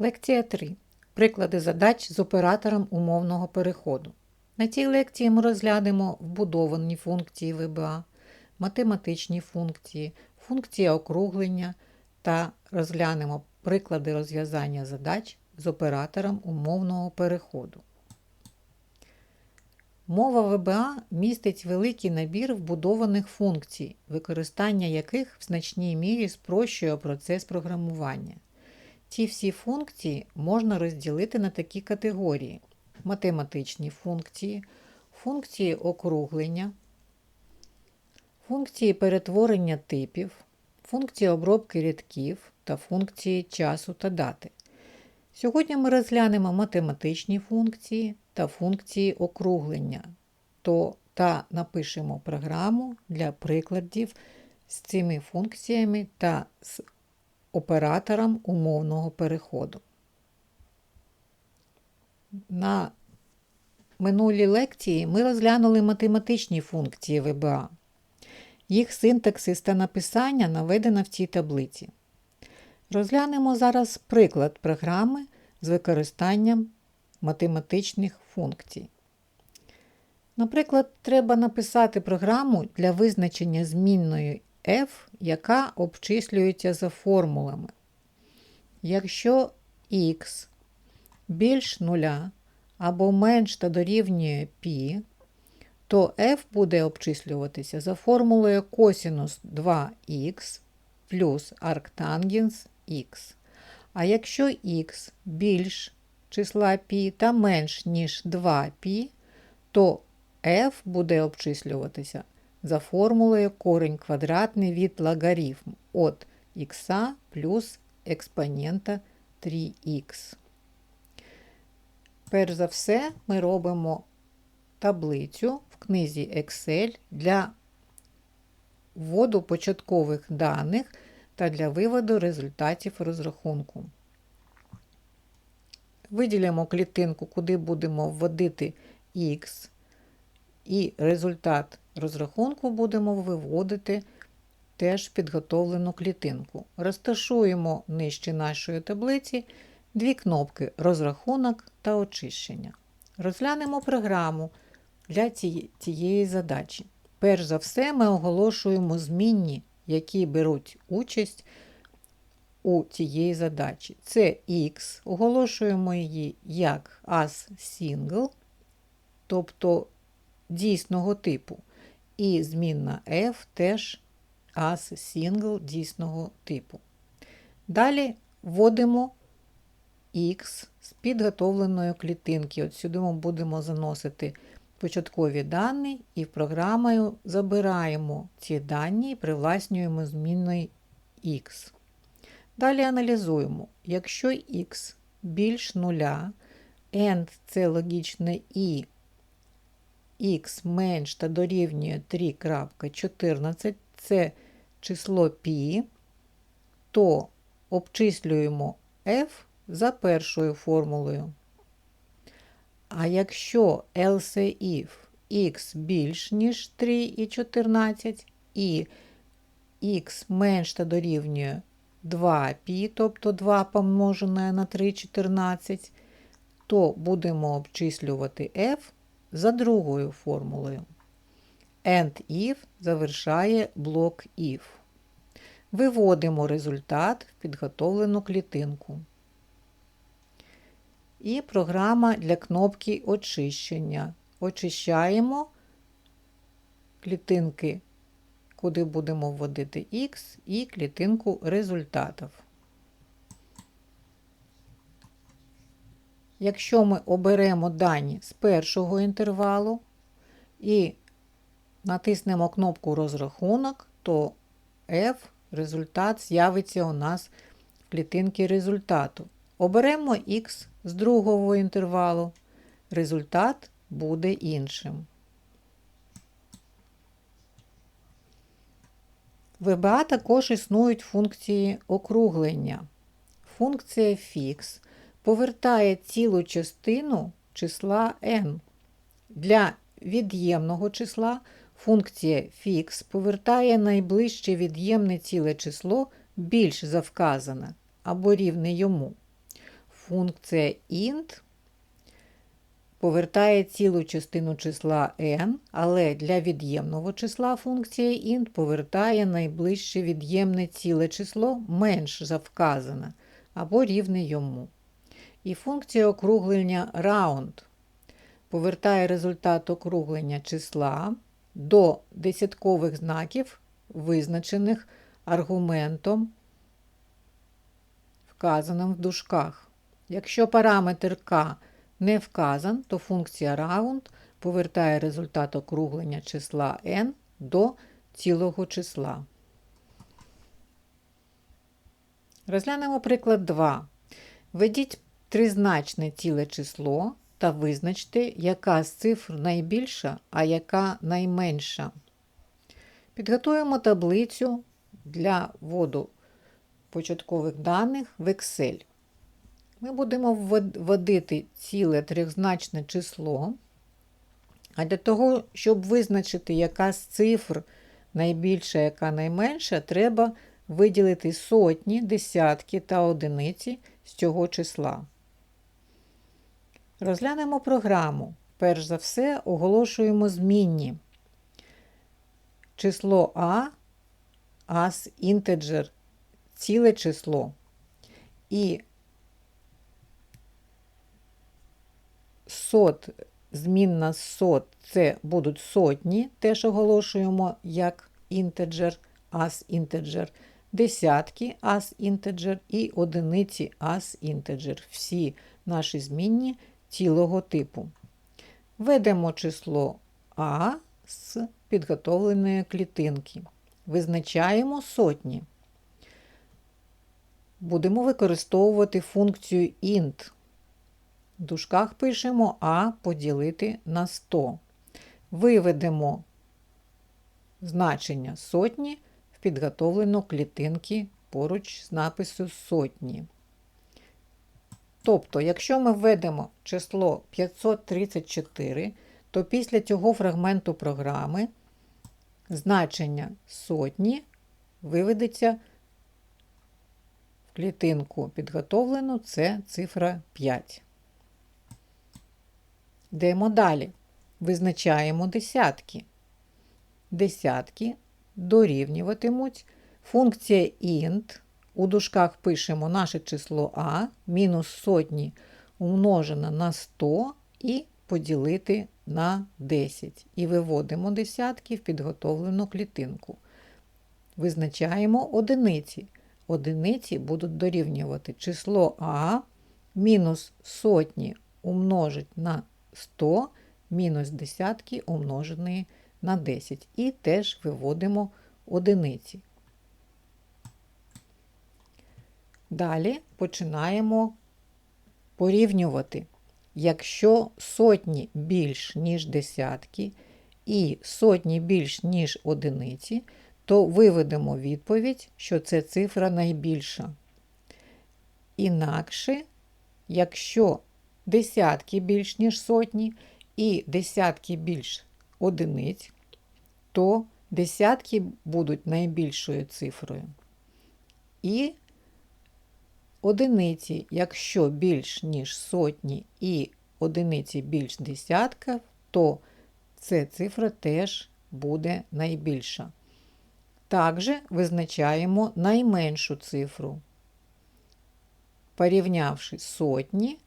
Лекція 3. Приклади задач з оператором умовного переходу. На цій лекції ми розглянемо вбудовані функції ВБА, математичні функції, функції округлення та розглянемо приклади розв'язання задач з оператором умовного переходу. Мова ВБА містить великий набір вбудованих функцій, використання яких в значній мірі спрощує процес програмування. Ці всі функції можна розділити на такі категорії: математичні функції, функції округлення, функції перетворення типів, функції обробки рядків та функції часу та дати. Сьогодні ми розглянемо математичні функції та функції округлення то, та напишемо програму для прикладів з цими функціями та з оператором умовного переходу. На минулій лекції ми розглянули математичні функції ВБА. Їх синтаксис та написання наведено в цій таблиці. Розглянемо зараз приклад програми з використанням математичних функцій. Наприклад, треба написати програму для визначення змінної f, яка обчислюється за формулами. Якщо x більш нуля або менш та дорівнює π, то f буде обчислюватися за формулою косінус 2х плюс арктангенс х. А якщо х більш числа π та менш ніж 2π, то f буде обчислюватися за формулою корень квадратний від логарифм от х плюс експонента 3х. Перш за все, ми робимо таблицю в книзі Excel для вводу початкових даних та для виводу результатів розрахунку. Виділимо клітинку, куди будемо вводити Х, і результат розрахунку будемо виводити теж підготовлену клітинку. Розташуємо нижче нашої таблиці дві кнопки розрахунок та очищення. Розглянемо програму для цієї задачі. Перш за все, ми оголошуємо змінні, які беруть участь у цієї задачі. Це X, оголошуємо її як as single, тобто дійсного типу. І змінна F теж as single дійсного типу. Далі вводимо X з підготовленої клітинки. От сюди ми будемо заносити початкові дані, і програмою забираємо ці дані і привласнюємо змінною X. Далі аналізуємо. Якщо X більш нуля, n це логічне і х менш та дорівнює 3.14, це число π, то обчислюємо f за першою формулою. А якщо if x більш ніж 3,14 і x менш та дорівнює 2π, тобто 2 помножене на 3,14, то будемо обчислювати f за другою формулою. And if завершає блок if. Виводимо результат в підготовлену клітинку. І програма для кнопки очищення. Очищаємо клітинки, куди будемо вводити X, і клітинку результатів. Якщо ми оберемо дані з першого інтервалу і натиснемо кнопку розрахунок, то F результат з'явиться у нас в клітинці результату. Оберемо X з другого інтервалу, результат буде іншим. В VBA також існують функції округлення. Функція fix повертає цілу частину числа n. Для від'ємного числа функція fix повертає найближче від'ємне ціле число більш за вказане або рівне йому. функція int повертає цілу частину числа n, але для від'ємного числа функція int повертає найближче від'ємне ціле число менш за вказане або рівне йому. І функція округлення round повертає результат округлення числа до десяткових знаків, визначених аргументом, вказаним в дужках. Якщо параметр k не вказан, то функція round повертає результат округлення числа n до цілого числа. Розглянемо приклад 2. Введіть тризначне ціле число та визначте, яка з цифр найбільша, а яка найменша. Підготуємо таблицю для вводу початкових даних в Excel. Ми будемо вводити ціле трьохзначне число. А для того, щоб визначити, яка з цифр найбільша, яка найменша, треба виділити сотні, десятки та одиниці з цього числа. Розглянемо програму. Перш за все, оголошуємо змінні. Число А, as integer, ціле число. І сот, змінна сот це будуть сотні, теж оголошуємо як інтеджер, as інтеджер, десятки as інтеджер і одиниці as інтеджер. Всі наші змінні цілого типу. Введемо число А з підготовленої клітинки. Визначаємо сотні. Будемо використовувати функцію int. В дужках пишемо А поділити на 100. Виведемо значення сотні в підготовлену клітинки поруч з напису сотні. Тобто, якщо ми введемо число 534, то після цього фрагменту програми значення сотні виведеться в клітинку підготовлену, це цифра 5. Йдемо далі. Визначаємо десятки. Десятки дорівнюватимуть функція int. У дужках пишемо наше число А мінус сотні умножено на 100 і поділити на 10. І виводимо десятки в підготовлену клітинку. Визначаємо одиниці. Одиниці будуть дорівнювати число А мінус сотні умножить на 100 мінус десятки умноженої на 10. І теж виводимо одиниці. Далі починаємо порівнювати. Якщо сотні більш, ніж десятки, і сотні більш, ніж одиниці, то виведемо відповідь, що це цифра найбільша. Інакше, якщо десятки більш, ніж сотні, і десятки більш одиниць, то десятки будуть найбільшою цифрою. І одиниці, якщо більш, ніж сотні, і одиниці більш десятка, то ця цифра теж буде найбільша. Також визначаємо найменшу цифру. Порівнявши сотні,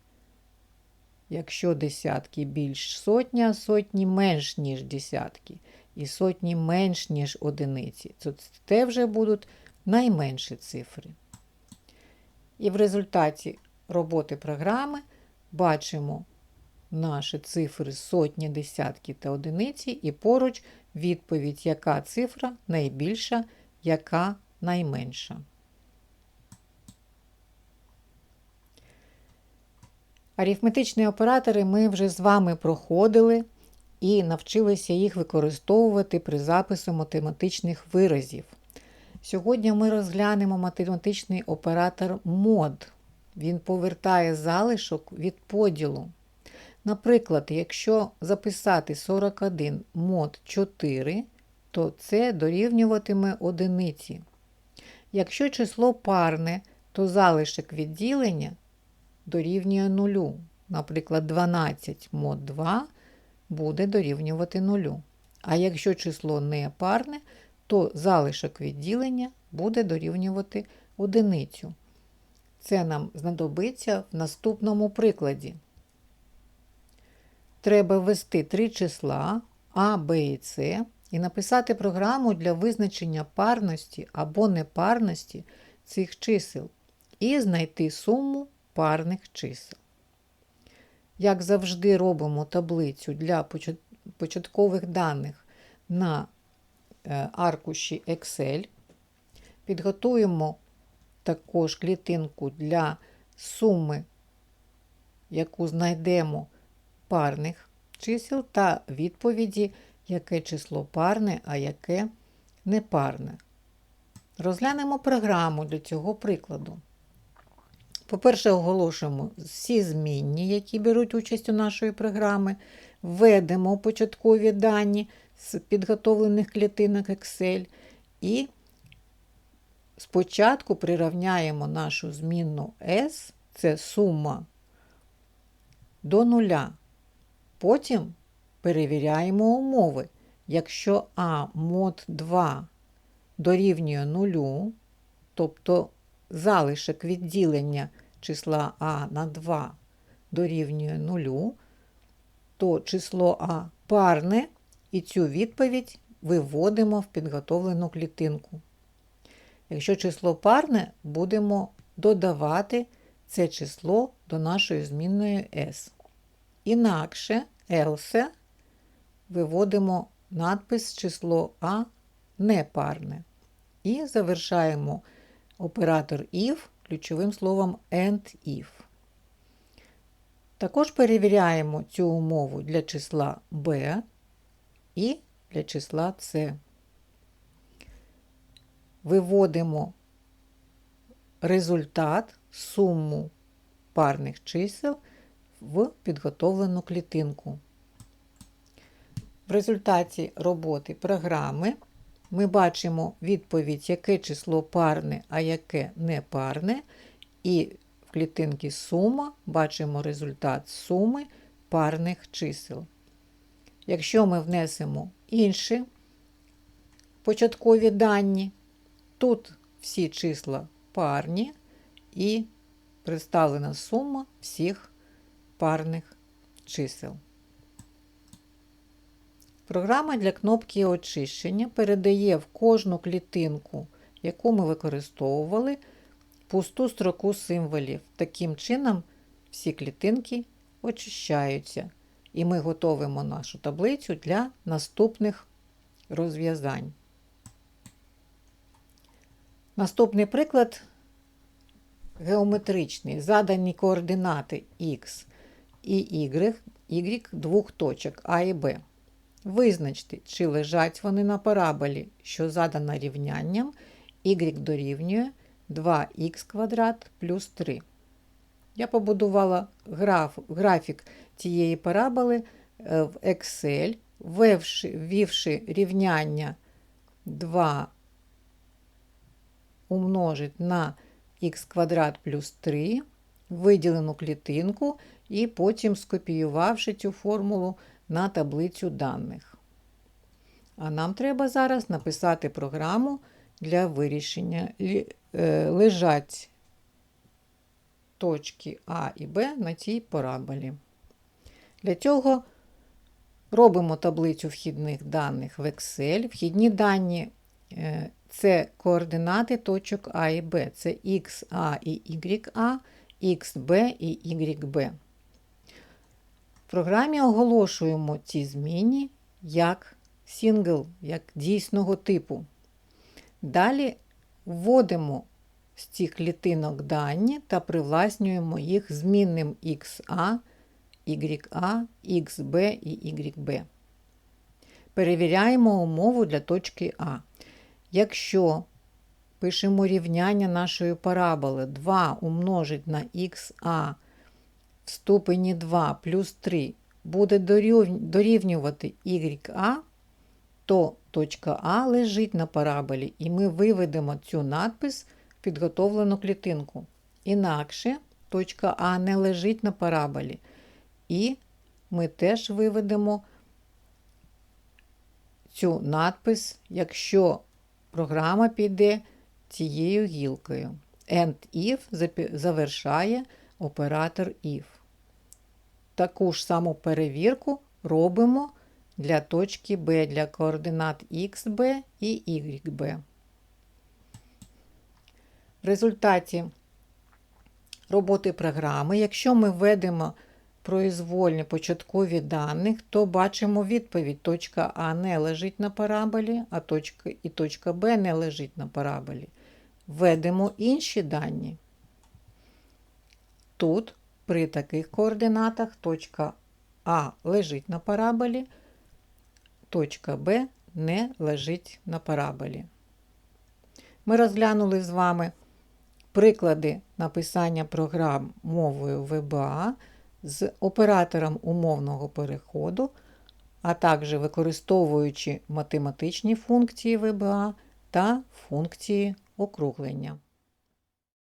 якщо десятки більш сотня, сотні менш, ніж десятки, і сотні менш, ніж одиниці, то це вже будуть найменші цифри. І в результаті роботи програми бачимо наші цифри сотні, десятки та одиниці, і поруч відповідь, яка цифра найбільша, яка найменша. Арифметичні оператори ми вже з вами проходили і навчилися їх використовувати при запису математичних виразів. Сьогодні ми розглянемо математичний оператор мод. Він повертає залишок від поділу. Наприклад, якщо записати 41 мод 4, то це дорівнюватиме одиниці. Якщо число парне, то залишок відділення дорівнює нулю. Наприклад, 12 мод 2 буде дорівнювати нулю. А якщо число не парне, то залишок відділення буде дорівнювати одиницю. Це нам знадобиться в наступному прикладі. Треба ввести три числа А, Б і С і написати програму для визначення парності або непарності цих чисел і знайти суму парних чисел. Як завжди, робимо таблицю для початкових даних на аркуші Excel. Підготуємо також клітинку для суми, яку знайдемо парних чисел, та відповіді, яке число парне, а яке непарне. Розглянемо програму для цього прикладу. По-перше, оголошуємо всі змінні, які беруть участь у нашої програми, введемо початкові дані з підготовлених клітинок Excel і спочатку прирівняємо нашу змінну S, це сума, до нуля. Потім перевіряємо умови. Якщо А мод 2 дорівнює нулю, тобто залишок відділення числа А на 2 дорівнює нулю, то число А парне і цю відповідь виводимо в підготовлену клітинку. Якщо число парне, будемо додавати це число до нашої змінної S. Інакше else виводимо надпис число А непарне. І завершаємо оператор if ключовим словом and if. Також перевіряємо цю умову для числа b і для числа c. Виводимо результат, суму парних чисел в підготовлену клітинку. В результаті роботи програми ми бачимо відповідь, яке число парне, а яке не парне. І в клітинці сума бачимо результат суми парних чисел. Якщо ми внесемо інші початкові дані, тут всі числа парні і представлена сума всіх парних чисел. Програма для кнопки очищення передає в кожну клітинку, яку ми використовували, пусту строку символів. Таким чином, всі клітинки очищаються. І ми готовимо нашу таблицю для наступних розв'язань. Наступний приклад геометричний. Задані координати Х і Y, y двох точок А і Б. Визначте, чи лежать вони на параболі, що задана рівнянням y дорівнює 2х квадрат плюс 3. Я побудувала граф, графік цієї параболи е, в Excel, ввівши рівняння 2 умножить на х квадрат плюс 3, виділену клітинку, і потім скопіювавши цю формулу на таблицю даних. А нам треба зараз написати програму для вирішення е, лежать точки А і Б на цій параболі. Для цього робимо таблицю вхідних даних в Excel. Вхідні дані е, це координати точок А і Б. Це XA і YA, XB і YB В програмі оголошуємо ці зміни як сингл, як дійсного типу. Далі вводимо з цих клітинок дані та привласнюємо їх змінним XA, YA, XB і YB. Перевіряємо умову для точки А. Якщо пишемо рівняння нашої параболи 2 умножить на XA в ступені 2 плюс 3 буде дорівнювати YA, то точка А лежить на параболі, і ми виведемо цю надпис в підготовлену клітинку. Інакше точка А не лежить на параболі. І ми теж виведемо цю надпис, якщо програма піде цією гілкою. End if завершає оператор if. Таку ж саму перевірку робимо для точки B, для координат XB і YB. В результаті роботи програми, якщо ми введемо произвольні початкові даних, то бачимо відповідь. Точка А не лежить на параболі, а точка і точка Б не лежить на параболі. Введемо інші дані. Тут при таких координатах точка А лежить на параболі, точка Б не лежить на параболі. Ми розглянули з вами приклади написання програм мовою VBA з оператором умовного переходу, а також використовуючи математичні функції ВБА та функції округлення.